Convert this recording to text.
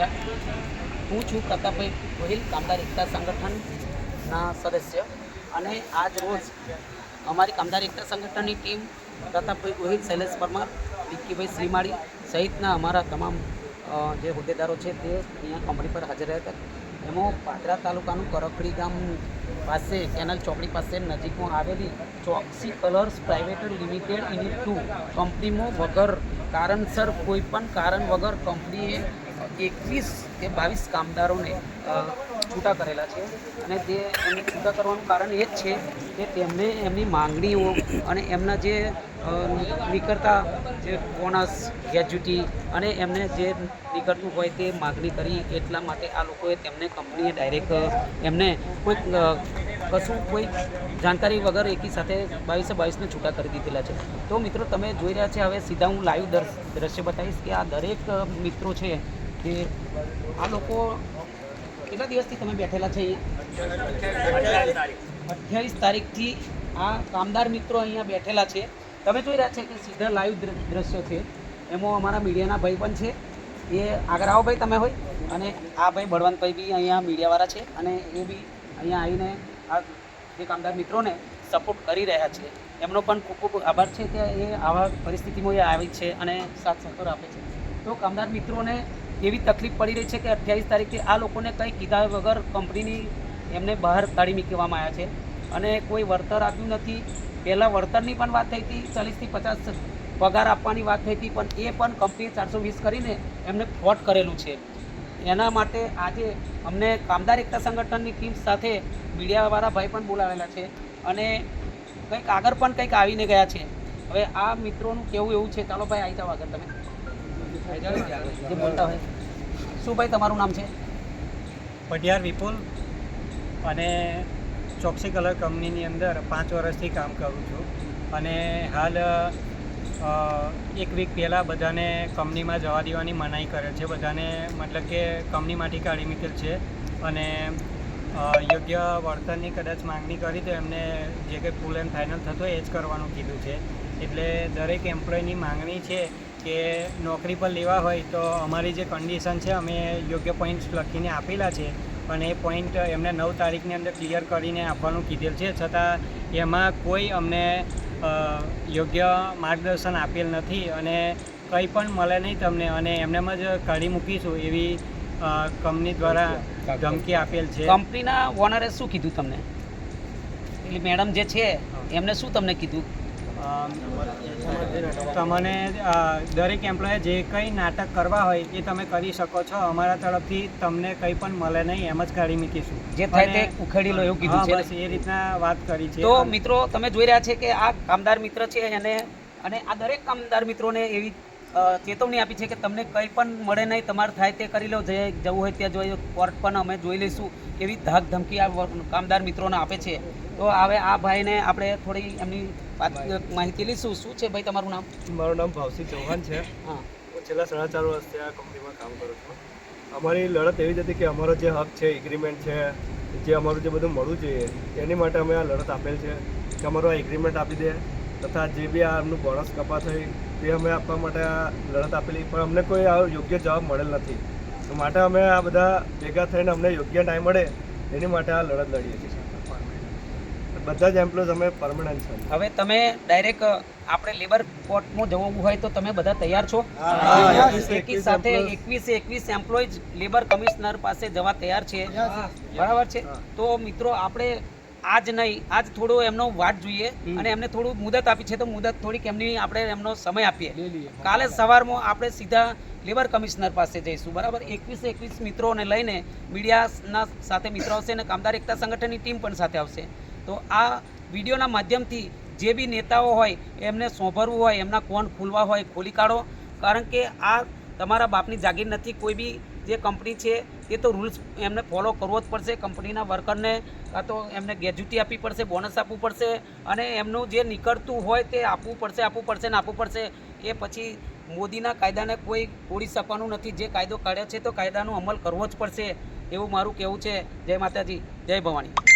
નમસ્કાર હું છું પ્રતાપભાઈ ગોહિલ, કામદાર એકતા સંગઠનના સદસ્ય. અને આજ રોજ અમારી કામદાર એકતા સંગઠનની ટીમ પ્રતાપભાઈ ગોહિલ, શૈલેષ પરમાર વિક્કીભાઈ શ્રીમાળી સહિતના અમારા તમામ જે હોદ્દેદારો છે તે અહીંયા કંપની પર હાજર રહ્યા હતા. એમાં પાદરા તાલુકાનું કરખડી ગામ પાસે, કેનલ ચોકડી પાસે નજીકમાં આવેલી Choksi colours private limited unit two કંપનીમાં વગર કારણસર, કોઈ પણ કારણ વગર કંપનીએ એકવીસ કે બાવીસ કામદારોને છૂટા કરેલા છે. અને તે એમને છૂટા કરવાનું કારણ એ જ છે કે તેમને એમની માંગણીઓ અને એમના જે નીકળતા જે બોનસ ગ્રેજ્યુટી અને એમને જે નીકળતું હોય તે માગણી કરી એટલા માટે આ લોકોએ તેમને કંપનીએ ડાયરેક્ટ એમને કોઈ કશું કોઈ જાણકારી વગર એકી સાથે બાવીસે બાવીસને છૂટા કરી દીધેલા છે. તો મિત્રો તમે જોઈ રહ્યા છે, હવે સીધા હું લાઈવ દ્રશ્ય બતાવીશ કે આ દરેક મિત્રો છે કે આ લોકો કેટલા દિવસથી તમે બેઠેલા છે અઠ્યાવીસ તારીખથી આ કામદાર મિત્રો અહીંયા બેઠેલા છે. તમે જોઈ રહ્યા છે કે સીધા લાઈવ દ્રશ્યો છે. એમાં અમારા મીડિયાના ભાઈ પણ છે. એ આગળ ભાઈ તમે હોય અને આ ભાઈ બળવંતભાઈ બી અહીંયા મીડિયાવાળા છે અને એ બી અહીંયા આવીને આ જે કામદાર મિત્રોને સપોર્ટ કરી રહ્યા છે. એમનો પણ ખૂબ ખૂબ આભાર છે કે એ આવા પરિસ્થિતિમાં એ આવી છે અને સાથ સહકાર આપે છે. તો કામદાર મિત્રોને એવી તકલીફ પડી રહી છે કે અઠ્યાવીસ તારીખે આ લોકોને કંઈ કીધા વગર કંપનીની એમને બહાર કાઢી મૂકવામાં આવ્યા છે. અને કોઈ વળતર આપ્યું નથી. પહેલાં વળતરની પણ વાત થઈ હતી, ચાલીસથી પચાસ પગાર આપવાની વાત થઈ હતી, પણ એ પણ કંપનીએ ચારસો વીસ કરીને એમને ફ્રોડ કરેલું છે. એના માટે આજે અમને કામદાર એકતા સંગઠનની ટીમ સાથે મીડિયાવાળા ભાઈ પણ બોલાવેલા છે અને કંઈક આગળ પણ કંઈક આવીને ગયા છે. હવે આ મિત્રોનું કેવું એવું છે. ચાલો ભાઈ આવી જાઓ આગળ તમે. જે બોલતા હોય. શું ભાઈ તમારું નામ છે? પટિયાર વિપુલ અને ચોકસી કલર કંપનીની અંદર પાંચ વર્ષથી કામ કરું છું. અને હાલ એક વીક પહેલાં બધાને કંપનીમાં જવા દેવાની મનાઈ કરે છે. બધાને મતલબ કે કંપનીમાંથી કાઢી મૂકેલ છે અને યોગ્ય વળતરની કદાચ માંગણી કરી તો એમને જે કંઈ ફૂલ એન્ડ ફાઇનલ થતું હોય એ જ કરવાનું કીધું છે. એટલે દરેક એમ્પ્લોયની માંગણી છે કે નોકરી પર લેવા હોય તો અમારી જે કન્ડિશન છે અમે યોગ્ય પોઈન્ટ્સ લખીને આપેલા છે. પણ એ પોઈન્ટ એમને નવ તારીખની અંદર ક્લિયર કરીને આપવાનું કીધેલ છે. છતાં એમાં કોઈ અમને યોગ્ય માર્ગદર્શન આપેલ નથી અને કંઈ પણ મળે નહીં તમને અને એમનેમ જ કાઢી મૂકીશું એવી કંપની દ્વારા ધમકી. આપેલ છે. કંપનીના ઓનરે શું કીધું તમને? એટલે મેડમ જે છે એમને શું તમને કીધું? તમને દરેક એમ્પ્લોયે જે કંઈ નાટક કરવા હોય એ તમે કરી શકો છો. અમારા તરફથી તમને કંઈ પણ મળે નહીં એમ જ કાઢી મૂકીશું. જે થાય તે ઉખેડી લો એવું કીધું છે. બસ એ રીતના વાત કરી છે. તો મિત્રો તમે જોઈ રહ્યા છે કે આ કામદાર મિત્ર છે એને અને આ દરેક કામદાર મિત્રોને એવી ચેતવણી આપી છે કે તમને કંઈ પણ મળે નહીં તમારે થાય તે કરી લો જે જવું હોય ત્યાં જોઈએ કોર્ટ પણ અમે જોઈ લઈશું એવી ધાક ધમકી આ કામદાર મિત્રોને આપે છે. તો હવે આ ભાઈને આપણે થોડી એમની માહિતી લઈશું. શું છે ભાઈ તમારું નામ? મારું નામ ભાવસિંહ ચૌહાણ છે. હા. હું છેલ્લા સાડા ચાર વર્ષથી આ કંપનીમાં કામ કરું છું. અમારી લડત એવી જ હતી કે અમારો જે હક છે એગ્રીમેન્ટ છે જે અમારું જે બધું મળવું જોઈએ એની માટે અમે આ લડત આપેલ છે કે અમારું આ એગ્રીમેન્ટ આપી દે. તથા જે બી આમનું બોનસ કપાત હોય તે અમે આપવા માટે આ લડત આપેલી પણ અમને કોઈ આ યોગ્ય જવાબ મળેલ નથી. તો માટે અમે આ બધા ભેગા થઈને અમને યોગ્ય ટાઈમ મળે એની માટે આ લડત લડીએ છીએ. બધા જ એમ્પ્લોયઝ અમે પરમનન્ટ છે. હવે તમે ડાયરેક્ટ આપણે લેબર કોર્ટમાં જવું હોય તો તમે બધા તૈયાર છો? એકી સાથે એકવીસ એકવીસ એમ્પ્લોઈઝ લેબર કમિશનર પાસે જવા તૈયાર છે. બરાબર છે? તો મિત્રો આપણે આજ નહીં આજ થોડો એમનો વાટ જોઈએ અને એમને થોડું મુદત આપી છે તો મુદત થોડીક એમની આપણે એમનો સમય આપીએ. કાલે સવારમાં આપણે સીધા લેબર કમિશનર પાસે જઈશું બરાબર? એકવીસ એકવીસ મિત્રોને લઈને મીડિયાના સાથે મિત્રો આવશે અને કામદાર એકતા સંગઠનની ટીમ પણ સાથે આવશે. તો આ વિડીયોના માધ્યમથી જે બી નેતાઓ હોય એમને સોંભરવું હોય એમના કોણ ખોલવા હોય ખોલી કાઢો. કારણ કે આ તમારા બાપની જાગીર નથી કોઈ બી જે કંપની છે, એ તો રૂલ્સ એમને ફોલો કરવો જ પડશે, કંપનીના વર્કરને, કાં તો એમને ગેજ્યુટી આપવી પડશે, બોનસ આપવું પડશે, અને એમનું જે નીકળતું હોય તે આપવું પડશે આપવું પડશે ને આપવું પડશે. એ પછી મોદીના કાયદાને કોઈ તોડી શકવાનું નથી. જે કાયદો કાઢ્યો છે, તો કાયદાનો અમલ કરવો જ પડશે, એવું મારું કહેવું છે. જય માતાજી, જય ભવાની.